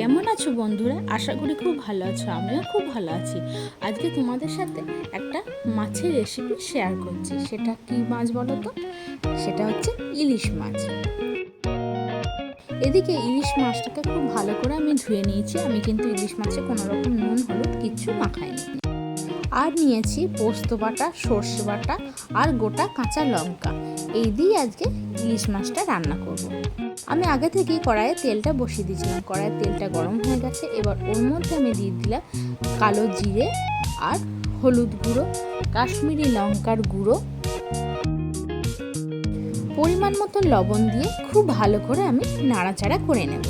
কেমন আছো বন্ধুরা? আশা করি খুব ভালো আছো, আমিও খুব ভালো আছি। আজকে তোমাদের সাথে একটা মাছের রেসিপি শেয়ার করছি। সেটা কি মাছ বলো তো? সেটা হচ্ছে ইলিশ মাছ। এদিকে ইলিশ মাছটাকে খুব ভালো করে আমি ধুয়ে নিয়েছি। আমি কিন্তু ইলিশ মাছে কোনো রকম নুন, হলুদ কিচ্ছু মাখাইনি। আর নিয়েছি পোস্ত বাটা, সর্ষে বাটা আর গোটা কাঁচা লঙ্কা। এই দিয়ে আজকে ইলিশ মাছটা রান্না করব। আমি আগে থেকেই কড়াইয়ে তেলটা বসিয়ে দিয়েছিলাম। কড়াইয়ের তেলটা গরম হয়ে গেছে। এবার ওর মধ্যে আমি দিয়ে দিলাম কালো জিরে আর হলুদ গুঁড়ো, কাশ্মীরি লঙ্কার গুঁড়ো। পরিমাণ মতো লবণ দিয়ে খুব ভালো করে আমি নাড়াচাড়া করে নেব।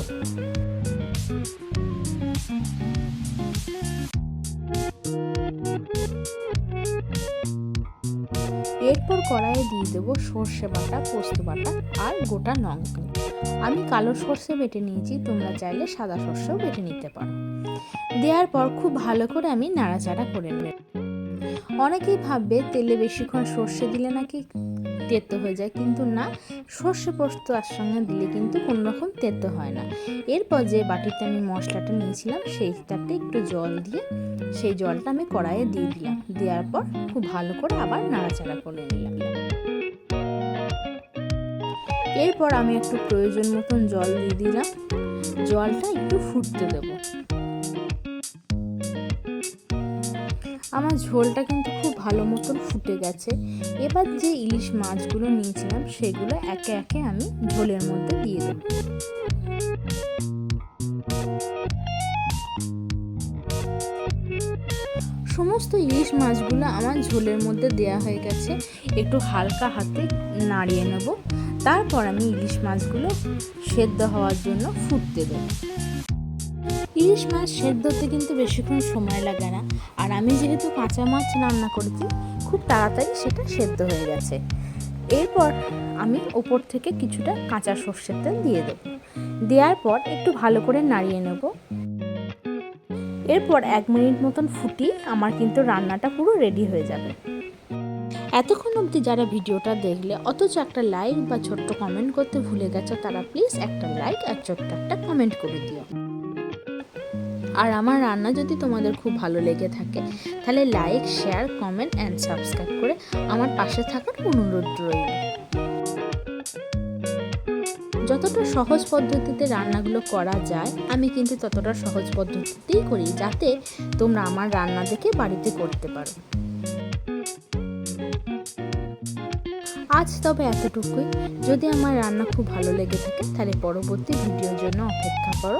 এরপর কড়াইয়ে দিয়ে দেবো সর্ষে বাটা, পোস্ত বাটা আর গোটা লঙ্কা। আমি কালো সর্ষে বেটে নিয়েছি, তোমরা চাইলে সাদা সর্ষেও বেটে নিতে পারো। দেওয়ার পর খুব ভালো করে আমি নাড়াচাড়া করে নেব। অনেকেই ভাববে তেলে বেশিক্ষণ সর্ষে দিলে নাকি তেতো হয়ে যায়। কিন্তু না, সর্ষে পোস্ত আর সঙ্গে দিলে কিন্তু কোনো রকম তেতো হয় না। এরপর যে বাটিতে আমি মশলাটা নিয়েছিলাম, সেইটাতে একটু জল দিয়ে সেই জলটা আমি কড়াইয়ে দিয়ে দিলাম। দেওয়ার পর খুব ভালো করে আবার নাড়াচাড়া করে নিলাম। এরপর আমি একটু প্রয়োজন মতন জল দিয়ে দিলাম। জলটা একটু ফুটতে দেব। আমার ঝোলটা কিন্তু খুব ভালো মতন ফুটে গেছে। এবার যে ইলিশ মাছগুলো নিয়েছিলাম, সেগুলো একে একে আমি ঝোলের মধ্যে দিয়ে দেব। সমস্ত ইলিশ মাছগুলো আমার ঝোলের মধ্যে দেয়া হয়ে গেছে। একটু হালকা হাতে নাড়িয়ে নেব। তারপর আমি ইলিশ মাছগুলো সেদ্ধ হওয়ার জন্য ফুটতে দেব। ইলিশ মাছ সেদ্ধতে কিন্তু বেশিক্ষণ সময় লাগে না। আর আমি যেহেতু কাঁচা মাছ রান্না করেছি, খুব তাড়াতাড়ি সেটা সেদ্ধ হয়ে গেছে। এরপর আমি ওপর থেকে কিছুটা কাঁচা সর্ষের তেল দিয়ে দেবো। দেওয়ার পর একটু ভালো করে নাড়িয়ে নেব। এরপর এক মিনিট মতন ফুটিয়ে আমার কিন্তু রান্নাটা পুরো রেডি হয়ে যাবে। এতক্ষণ অবধি যারা ভিডিওটা দেখলে, অথচ একটা লাইক বা ছোট্ট কমেন্ট করতে ভুলে গেছো, তারা প্লিজ একটা লাইক আর ছোট্ট একটা কমেন্ট করে দিও। আর আমার রান্না যদি তোমাদের খুব ভালো লেগে থাকে, তাহলে like share comment and subscribe করে আমার পাশে থাকার অনুরোধ রইল। যতটা সহজ পদ্ধতিতে রান্নাগুলো করা যায়, আমি কিন্তু ততটা সহজ পদ্ধতিতেই করি যাতে তোমরা আমার রান্না দেখে বাড়িতে করতে পারো। আজ তবে এতটুকুই। যদি আমার রান্না খুব ভালো লেগে থাকে, তাহলে পরবর্তী ভিডিওর জন্য অপেক্ষা করো।